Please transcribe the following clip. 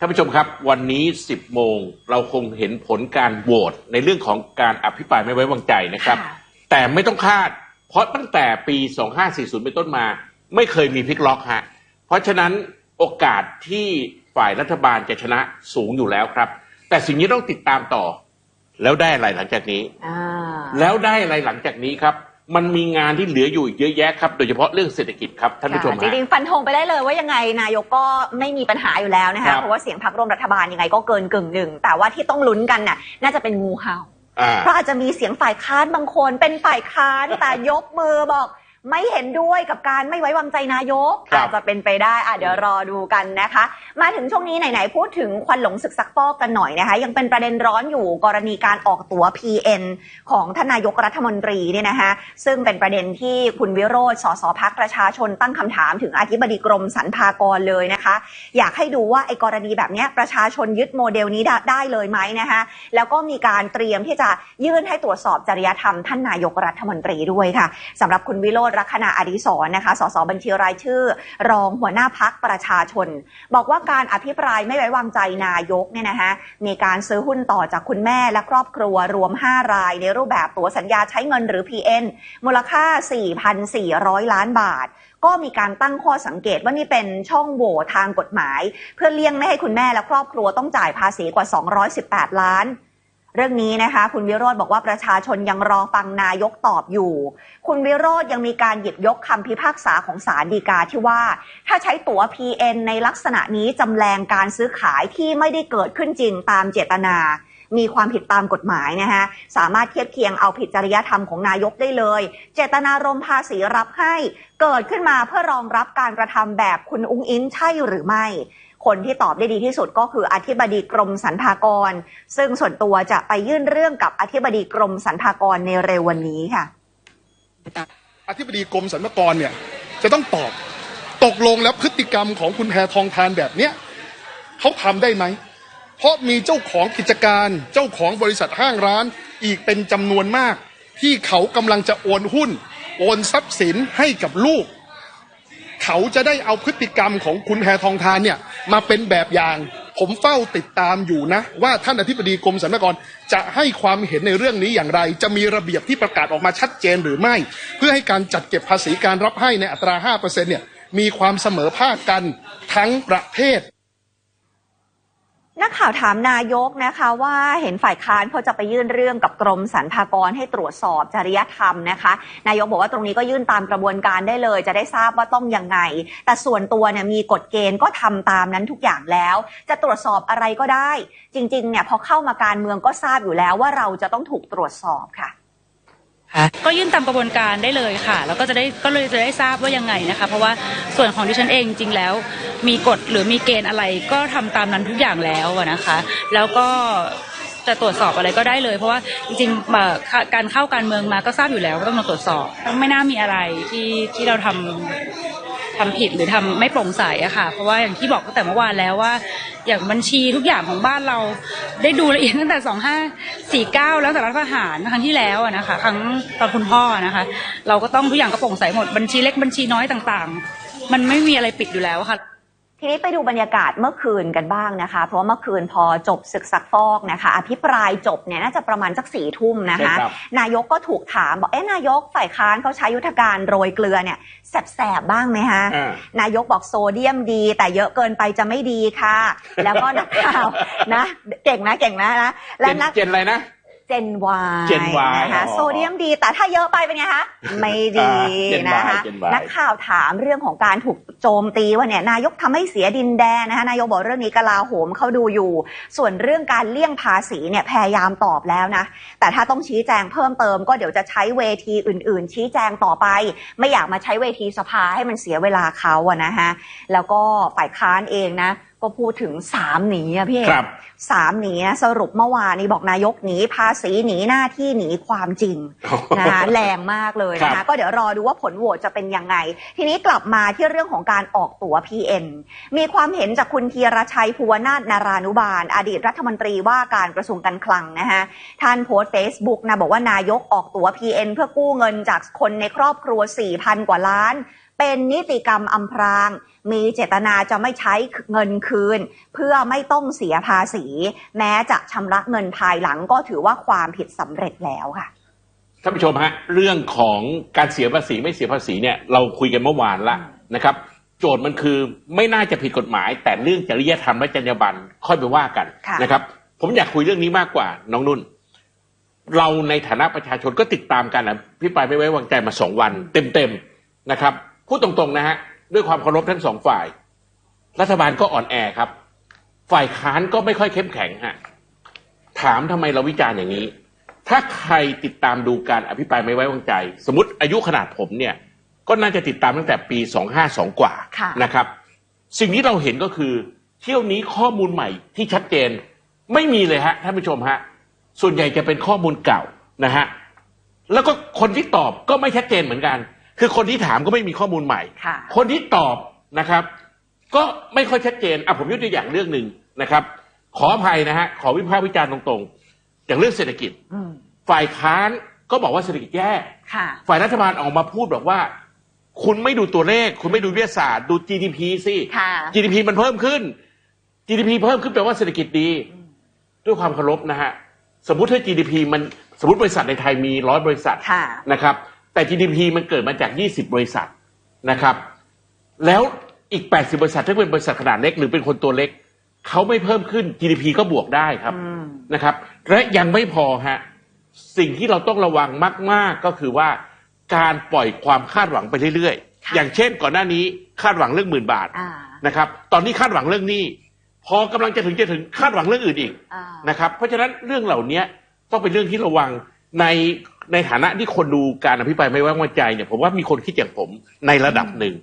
ท่านผู้ชมครับ วันนี้ 10 โมงเราคงเห็นผลการโหวตในเรื่องของการอภิปรายไม่ไว้วางใจนะครับค่ะแต่ไม่ต้องคาด เพราะตั้งแต่ปี 2540 เป็นต้นมา ไม่เคยมีพลิกล็อกฮะเพราะฉะนั้นโอกาสที่ฝ่ายรัฐบาลจะชนะสูงอยู่แล้วครับ แต่สิ่งนี้ต้องติดตามต่อ แล้วได้อะไรหลังจากนี้อ่าแล้วได้อะไรหลังจากนี้ครับ มันมีงานที่เหลืออยู่อีกเยอะแยะครับ โดยเฉพาะเรื่องเศรษฐกิจครับท่านผู้ชมค่ะจฮะริงๆฟันธงไปได้เลยว่ายังไงนายกก็ไม่มีปัญหาอยู่แล้วนะครัคะบเพราะว่าเสียงพรรคร่วมรัฐบาลยังไงก็เกินกึ่งหนึ่งแต่ว่าที่ต้องลุ้นกันน่ะน่าจะเป็นงูเห่าอ่าเพราะอาจจะมีเสียงฝ่ายค้านบางคนเป็นฝ่ายค้านแต่ยกมือบอก ไม่เห็นด้วยกับการไม่ไว้วางใจนายกครับอาจจะเป็นไปได้อะเดี๋ยวรอดูกันนะคะ มาถึงช่วงนี้ไหนๆพูดถึงควันหลงศึกซักฟอกกันหน่อยนะคะ ยังเป็นประเด็นร้อนอยู่กรณีการออกตั๋ว PN ของทานนายกรัฐมนตรีเนี่ยนะคะซึ่งเป็นประเด็นที่คุณวิโรธสสพักประชาชนตั้งคำถามถึงอธิบดีกรมสรรพากรเลยนะคะ อยากให้ดูว่าไอ้กรณีแบบเนี้ยประชาชนยึดโมเดลนี้ได้ได้เลยไหมนะคะแล้วก็มีการเตรียมที่จะยื่นให้ตรวจสอบจริยธรรมท่านนายกรัฐมนตรีด้วยค่ะสำหรับคุณวิโรธลักษณะอดิศรนะคะ สสบัญชีรายชื่อ รองหัวหน้าพักประชาชน บอกว่าการอภิปรายไม่ไว้วางใจนายกเนี่ยนะคะมีการซื้อหุ้นต่อจากคุณแม่และครอบครัวรวม 5 ราย ในรูปแบบตั๋วสัญญาใช้เงินหรือ PN มูลค่า 4,400 ล้านบาทก็มีการตั้งข้อสังเกตว่านี่เป็นช่องโหว่ทางกฎหมาย เพื่อเลี่ยงไม่ให้คุณแม่และครอบครัวต้องจ่ายภาษีกว่า 218 ล้าน เรื่องนี้นะคะ คุณวิโรธบอกว่าประชาชนยังรอฟังนายกตอบอยู่ คุณวิโรธยังมีการหยิบยกคำพิพากษาของศาลฎีกาที่ว่า ถ้าใช้ตั๋ว PN ในลักษณะนี้จำแรงการซื้อขายที่ไม่ได้เกิดขึ้นจริงตามเจตนามีความผิดตามกฎหมายนะคะสามารถเทียบเคียงเอาผิดจริยธรรมของนายกได้เลย เจตนารมภาษีรับให้เกิดขึ้นมาเพื่อรองรับการกระทำแบบคุณอุ้งอิงใช่หรือไม่ คนที่ตอบได้ดีที่สุดก็คืออธิบดีกรมสรรพากร ซึ่งส่วนตัวจะไปยื่นเรื่องกับอธิบดีกรมสรรพากรในเร็ววันนี้ค่ะ อธิบดีกรมสรรพากรเนี่ยจะต้องตอบตกลงแล้วพฤติกรรมของคุณแพทองทานแบบเนี้ยเขาทำได้ไหม เพราะมีเจ้าของกิจการเจ้าของบริษัทห้างร้านอีกเป็นจำนวนมาก ที่เขากำลังจะโอนหุ้น โอนทรัพย์สินให้กับลูก เขาจะได้เอาพฤติกรรมของคุณแพทองทานเนี่ยมาเป็นแบบอย่าง ผมเฝ้าติดตามอยู่นะ ว่าท่านอธิบดีกรมสรรพากรจะให้ความเห็นในเรื่องนี้อย่างไร จะมีระเบียบที่ประกาศออกมาชัดเจนหรือไม่ เพื่อให้การจัดเก็บภาษีการรับให้ในอัตรา 5%เนี่ยมีความเสมอภาคกันทั้งประเทศ นักข่าวถามนายกนะคะว่าเห็นฝ่ายค้านเขาจะไปยื่นเรื่องกับกรมสรรพากรให้ตรวจสอบจริยธรรมนะคะ นายกบอกว่าตรงนี้ก็ยื่นตามกระบวนการได้เลย จะได้ทราบว่าต้องยังไง แต่ส่วนตัวเนี่ยมีกฎเกณฑ์ก็ทำตามนั้นทุกอย่างแล้ว จะตรวจสอบอะไรก็ได้ จริงๆเนี่ยพอเข้ามาการเมืองก็ทราบอยู่แล้วว่าเราจะต้องถูกตรวจสอบค่ะก็ยื่นตามกระบวนการได้เลยค่ะ แล้วก็จะได้ก็เลยจะได้ทราบว่ายังไงนะคะ เพราะว่าส่วนของดิฉันเองจริงๆแล้ว มีกฎหรือมีเกณฑ์อะไรก็ทำตามนั้นทุกอย่างแล้วนะคะ แล้วก็จะตรวจสอบอะไรก็ได้เลย เพราะว่าจริงๆการเข้าการเมืองมาก็ทราบอยู่แล้วว่าต้องมาตรวจสอบไม่น่ามีอะไรที่ที่เราทำทำผิดหรือทำไม่โปร่งใสอะค่ะ เพราะว่าอย่างที่บอกตั้งแต่เมื่อวานแล้วว่า อย่างบัญชีทุกอย่างของบ้านเราได้ดูละเอียดตั้งแต่สองห้าสี่เก้าแล้วแต่รัฐประหารครั้งที่แล้วนะคะ ครั้งตอนคุณพ่อนะคะ เราก็ต้องทุกอย่างก็โปร่งใสหมดบัญชีเล็กบัญชีน้อยต่างๆ มันไม่มีอะไรปิดอยู่แล้วค่ะ ทีนี้ไปดูบรรยากาศเมื่อคืนกันบ้างนะคะ เพราะว่าเมื่อคืนพอจบศึกซักฟอกนะคะ อภิปรายจบเนี่ยน่าจะประมาณสักสี่ทุ่มนะคะใช่ครับนายกก็ถูกถามบอกเอ๊ะนายกฝ่ายค้านเขาใช้ยุทธการโรยเกลือเนี่ยแสบๆบ้างไหมฮะอ่านายกบอกโซเดียมดี แต่เยอะเกินไปจะไม่ดีค่ะ แล้วก็นักข่าวนะ เก่งนะเก่งนะนะเจและนนักเจนอะไรนะ เจนวาย Gen Y นะคะอ๋อโซเดียมดี แต่ถ้าเยอะไปเป็นไงคะไม่ดีอ่า Gen Y นะคะ Gen Y นักข่าวถามเรื่องของการถูกโจมตีว่าเนี่ยนายกทำให้เสียดินแดนนะคะนายกบอกเรื่องนี้กลาโหมเขาดูอยู่ ส่วนเรื่องการเลี่ยงภาษีเนี่ยพยายามตอบแล้วนะ แต่ถ้าต้องชี้แจงเพิ่มเติมก็เดี๋ยวจะใช้เวทีอื่น ๆ ชี้แจงต่อไป ไม่อยากมาใช้เวทีสภาให้มันเสียเวลาเขาอะนะฮะแล้วก็ฝ่ายค้านเองนะ ก็พูดถึงสามหนีอะพี่เอกครับสามหนีนะสรุปเมื่อวานนี้บอกนายกหนีภาษีหนีหน้าที่หนีความจริงนะคะแรงมากเลยนะครัคะบก็เดี๋ยวรอดูว่าผลโหวตจะเป็นยังไง ทีนี้กลับมาที่เรื่องของการออกตั๋ว PN มีความเห็นจากคุณธีรชัยภูวนาถนารานุบาล อดีตรัฐมนตรีว่าการกระทรวงการคลังนะคะท่านโพสต์ Facebook นะบอกว่านายกออกตั๋ว PN เพื่อกู้เงินจากคนในครอบครัว4,000กว่าล้าน เป็นนิติกรรมอำพราง มีเจตนาจะไม่ใช้เงินคืน เพื่อไม่ต้องเสียภาษี แม้จะชำระเงินภายหลังก็ถือว่าความผิดสำเร็จแล้วค่ะท่านผู้ชมฮะเรื่องของการเสียภาษีไม่เสียภาษีเนี่ยเราคุยกันเมื่อวานละนะครับ โจทย์มันคือไม่น่าจะผิดกฎหมาย แต่เรื่องจริยธรรมและจรรยาบรรณค่อยไปว่ากันค่ะนะครับ ผมอยากคุยเรื่องนี้มากกว่าน้องนุ่นเราในฐานะประชาชนก็ติดตามการอภิปรายไม่ไว้วางใจมาสองวัน เต็มๆนะครับ พูดตรงๆนะฮะด้วยความเคารพทั้งสองฝ่าย รัฐบาลก็อ่อนแอครับ ฝ่ายค้านก็ไม่ค่อยเข้มแข็งฮะถามทำไมเราวิจารณ์อย่างนี้ ถ้าใครติดตามดูการอภิปรายไม่ไว้วางใจ สมมติอายุขนาดผมเนี่ย ก็น่าจะติดตามตั้งแต่ปี 252 กว่าค่ะนะครับ สิ่งที่เราเห็นก็คือเที่ยวนี้ข้อมูลใหม่ที่ชัดเจนไม่มีเลยฮะท่านผู้ชมฮะส่วนใหญ่จะเป็นข้อมูลเก่านะฮะแล้วก็คนที่ตอบก็ไม่ชัดเจนเหมือนกัน คือคนที่ถามก็ไม่มีข้อมูลใหม่ ค่ะ คนที่ตอบนะครับ ก็ไม่ค่อยชัดเจนอะผมยกตัวอย่างเรื่องหนึ่งนะครับ ขออภัยนะฮะขอวิพากษ์วิจารณ์ตรงๆ อย่างเรื่องเศรษฐกิจ อืมฝ่ายค้านก็บอกว่าเศรษฐกิจแย่ ค่ะ ฝ่ายรัฐบาลออกมาพูดบอกว่า คุณไม่ดูตัวเลข คุณไม่ดูวิทยาศาสตร์ ดู GDP สิ ค่ะ GDP มันเพิ่มขึ้น GDP เพิ่มขึ้นแปลว่าเศรษฐกิจดี ด้วยความเคารพนะฮะ สมมุติถ้า GDP มันสมมติบริษัทในไทยมีร้อยบริษัทค่ะ นะครับ แต่ GDP มันเกิดมาจาก 20 บริษัทนะครับ แล้วอีก 80 บริษัทถ้าเป็นบริษัทขนาดเล็กหรือเป็นคนตัวเล็กเขาไม่เพิ่มขึ้น GDP ก็บวกได้ครับอืมนะครับ และยังไม่พอฮะสิ่งที่เราต้องระวังมาก ๆ ก็คือว่าการปล่อยความคาดหวังไปเรื่อยค่ะๆอย่างเช่นก่อนหน้านี้คาดหวังเรื่องหมื่นบาทอ่านะครับ ตอนนี้คาดหวังเรื่องหนี้ พอกำลังจะถึงจะถึงคาดหวังเรื่องอื่นอีกอ่านะครับ เพราะฉะนั้นเรื่องเหล่านี้ต้องเป็นเรื่องที่ระวัง ในในฐานะที่คนดูการอภิปรายไม่ไว้วางใจเนี่ยผมว่ามีคนคิดอย่างผมในระดับหนึ่ง